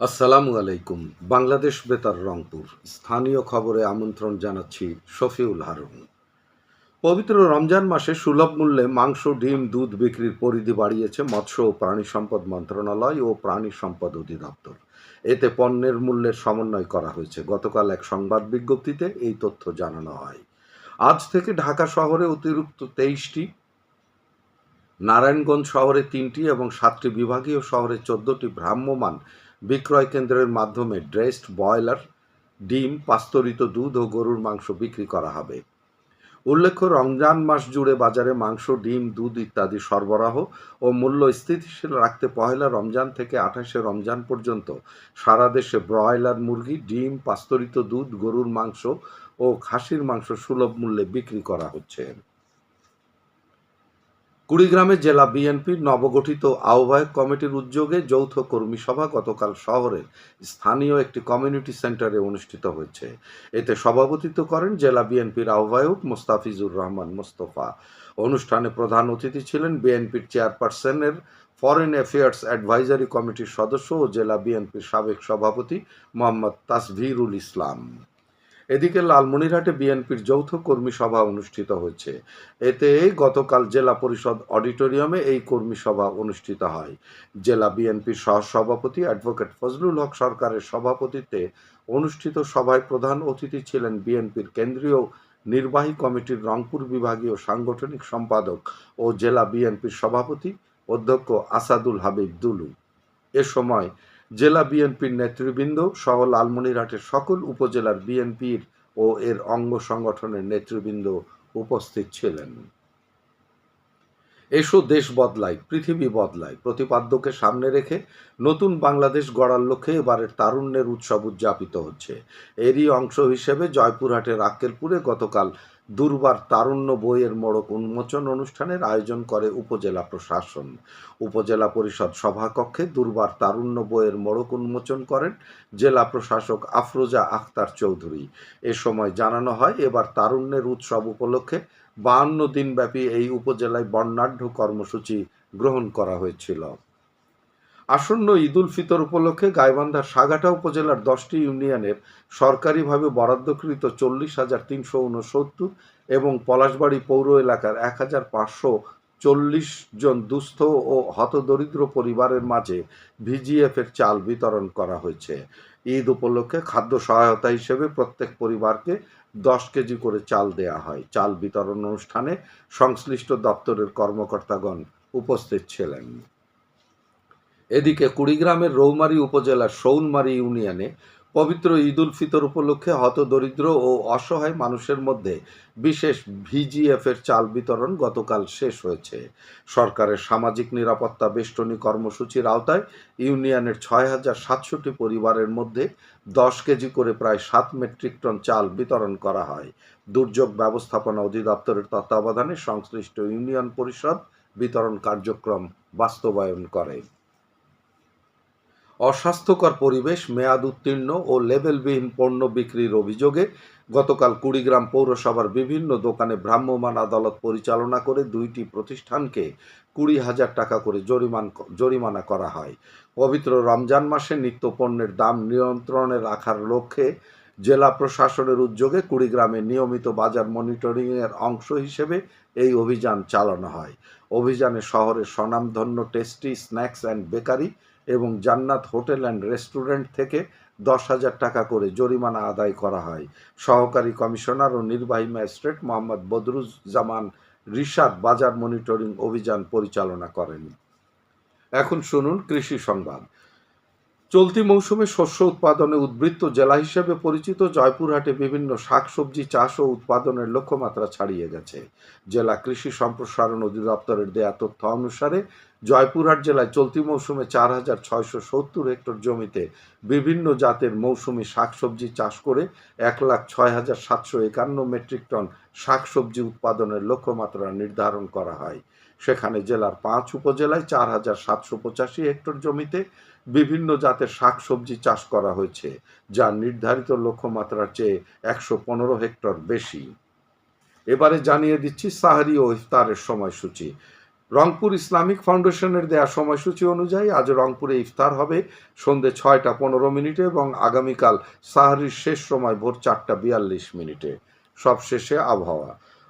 আসসালামু আলাইকুম। বাংলাদেশ বেতার রংপুর। স্থানীয় খবরে আমন্ত্রণ জানাচ্ছি শফিউল হারুন। পবিত্র রমজান মাসে সুলভ মূল্যে মাংস, ডিম, দুধ বিক্রির পরিধি বাড়িয়েছে মৎস্য ও প্রাণী সম্পদ মন্ত্রণালয় ও প্রাণী সম্পদ অধিদপ্তর। এতে পণ্যের মূল্যের সমন্বয় করা হয়েছে। গতকাল এক সংবাদ বিজ্ঞপ্তিতে এই তথ্য জানানো হয়। আজ থেকে ঢাকা শহরে অতিরিক্ত তেইশটি নারায়ণগঞ্জ শহরে তিনটি এবং সাতটি বিভাগীয় শহরে চোদ্দটি ভ্রাম্যমাণ বিক্রয় কেন্দ্রের মাধ্যমে ড্রেসড ব্রয়লার, ডিম, পাস্তরিত দুধ ও গরুর মাংস বিক্রি করা হবে। উল্লেখ্য, রমজান মাস জুড়ে বাজারে মাংস, ডিম, দুধ ইত্যাদি সরবরাহ ও মূল্য স্থিতিশীল রাখতে পহেলা রমজান থেকে আঠাশে রমজান পর্যন্ত সারা দেশে ব্রয়লার মুরগি, ডিম, পাস্তরিত দুধ, গরুর মাংস ও খাসির মাংস সুলভ মূল্যে বিক্রি করা হচ্ছে। কুড়িগ্রামে জেলা বিএনপির নবগঠিত আহ্বায়ক কমিটির উদ্যোগে যৌথ কর্মী সভা গতকাল শহরের স্থানীয় একটি কমিউনিটি সেন্টারে অনুষ্ঠিত হয়েছে। এতে সভাপতিত্ব করেন জেলা বিএনপির আহ্বায়ক মোস্তাফিজুর রহমান মোস্তফা। অনুষ্ঠানে প্রধান অতিথি ছিলেন বিএনপির চেয়ারপারসনের ফরেন অ্যাফেয়ার্স অ্যাডভাইজারি কমিটির সদস্য ও জেলা বিএনপির সাবেক সভাপতি মোহাম্মদ তাসভিরুল ইসলাম। এদিকে লালমনিরহাটে বিএনপির যৌথ কর্মী সভা অনুষ্ঠিত হয়েছে। এতে গতকাল জেলা পরিষদ অডিটোরিয়ামে এই কর্মী সভা অনুষ্ঠিত হয়। জেলা বিএনপির সহসভাপতি অ্যাডভোকেট ফজলুল হক সরকারের সভাপতিত্বে অনুষ্ঠিত সভায় প্রধান অতিথি ছিলেন বিএনপির কেন্দ্রীয় নির্বাহী কমিটির রংপুর বিভাগীয় সাংগঠনিক সম্পাদক ও জেলা বিএনপির সভাপতি অধ্যক্ষ আসাদুল হাবিব দুলু। এ সময় জেলা বিএনপির নেতৃবৃন্দ সহ লালমনিরহাটের সকল উপজেলার বিএনপির ও এর অঙ্গ সংগঠনের নেতৃবৃন্দ উপস্থিত ছিলেন। এসো দেশ বদলায় পৃথিবী বদলায় প্রতিপাদ্যকে সামনে রেখে নতুন বাংলাদেশ গড়ার লক্ষ্যে এবারের তারুণ্যের উৎসব উদযাপিত হচ্ছে। এরই অংশ হিসেবে জয়পুরহাটের আক্কেলপুরে গতকাল দুর্বার তারুণ্য বইয়ের মোড়ক উন্মোচন অনুষ্ঠানের আয়োজন করে উপজেলা প্রশাসন। উপজেলা পরিষদ সভাকক্ষে দুর্বার তারুণ্য বইয়ের মোড়ক উন্মোচন করেন জেলা প্রশাসক আফরোজা আখতার চৌধুরী। এ সময় জানানো হয়, এবার তারুণ্যের উৎসব উপলক্ষে বাহান্ন দিনব্যাপী এই উপজেলায় বর্ণাঢ্য কর্মসূচি গ্রহণ করা হয়েছিল। আসন্ন ঈদুল ফিতর উপলক্ষে গাইবান্ধার সাগাটা উপজেলার দশটি ইউনিয়নের সরকারিভাবে বরাদ্দকৃত চল্লিশ হাজার তিনশো উনসত্তর এবং পলাশবাড়ি পৌর এলাকার এক হাজার পাঁচশো চল্লিশ জন দুস্থ ও হতদরিদ্র পরিবারের মাঝে ভিজিএফের চাল বিতরণ করা হয়েছে। ঈদ উপলক্ষে খাদ্য সহায়তা হিসেবে প্রত্যেক পরিবারকে দশ কেজি করে চাল দেয়া হয়। চাল বিতরণ অনুষ্ঠানে সংশ্লিষ্ট দপ্তরের কর্মকর্তাগণ উপস্থিত ছিলেন। এদিকে কুড়িগ্রামের রৌমারী উপজেলার শৌনমারী ইউনিয়নে পবিত্র ঈদুল ফিতর উপলক্ষে হতদরিদ্র ও অসহায় মানুষের মধ্যে বিশেষ ভিজিএফের চাল বিতরণ গতকাল শেষ হয়েছে। সরকারের সামাজিক নিরাপত্তা বেষ্টনী কর্মসূচির আওতায় ইউনিয়নের ছয় হাজার সাতষট্টি পরিবারের মধ্যে দশ কেজি করে প্রায় সাত মেট্রিক টন চাল বিতরণ করা হয়। দুর্যোগ ব্যবস্থাপনা অধিদপ্তরের তত্ত্বাবধানে সংশ্লিষ্ট ইউনিয়ন পরিষদ বিতরণ কার্যক্রম বাস্তবায়ন করে। অস্বাস্থ্যকর পরিবেশ, মেয়াদ উত্তীর্ণ ও লেবেলবিহীন পণ্য বিক্রির অভিযোগে গতকাল কুড়িগ্রাম পৌরসভার বিভিন্ন দোকানে ভ্রাম্যমাণ আদালত পরিচালনা করে দুইটি প্রতিষ্ঠানকে কুড়ি হাজার টাকা করে জরিমান জরিমানা করা হয়। পবিত্র রমজান মাসে নিত্য পণ্যের দাম নিয়ন্ত্রণে রাখার লক্ষ্যে জেলা প্রশাসনের উদ্যোগে কুড়িগ্রামে নিয়মিত বাজার মনিটরিংয়ের অংশ হিসেবে এই অভিযান চালানো হয়। অভিযানে শহরের স্বনামধন্য টেস্টি স্ন্যাক্স অ্যান্ড বেকারি এবং জান্নাত হোটেল অ্যান্ড রেস্টুরেন্ট থেকে দশ হাজার টাকা করে জরিমানা আদায় করা হয়। সহকারী কমিশনার ও নির্বাহী ম্যাজিস্ট্রেট মোহাম্মদ বদরুজ্জামান রিশাদ বাজার মনিটরিং অভিযান পরিচালনা করেন। এখন শুনুন কৃষি সংবাদ। চলতি মৌসুমে শস্য উৎপাদনে উদ্বৃত্ত জেলা হিসেবে পরিচিত জয়পুরহাটে বিভিন্ন শাকসবজি চাষ ও উৎপাদনের লক্ষ্যমাত্রা ছাড়িয়ে গেছে। জেলা কৃষি সম্প্রসারণ অধিদপ্তরের দেয়া তথ্য অনুসারে, জয়পুরহাট জেলায় চলতি মৌসুমে চার হাজার ছয়শো সত্তর হেক্টর জমিতে বিভিন্ন জাতের মৌসুমি শাকসবজি চাষ করে এক লাখ ছয় হাজার সাতশো একান্ন মেট্রিক টন শাকসবজি উৎপাদনের লক্ষ্যমাত্রা নির্ধারণ করা হয়। সেখানে জেলার পাঁচ উপজেলায় চার হাজার সাতশো পঁচাশি হেক্টর জমিতে বিভিন্ন জাতের শাকসবজি চাষ করা হয়েছে, যা নির্ধারিত লক্ষ্যমাত্রার চেয়ে একশো পনেরো হেক্টর বেশি। এবারে জানিয়ে দিচ্ছি সাহারি ও ইফতারের সময়সূচি। রংপুর ইসলামিক ফাউন্ডেশনের দেয়া সময়সূচি অনুযায়ী আজ রংপুরে ইফতার হবে সন্ধে ছয়টা পনেরো মিনিটে এবং আগামীকাল সাহারির শেষ সময় ভোর চারটা বিয়াল্লিশ মিনিটে। সব শেষে আবহাওয়া।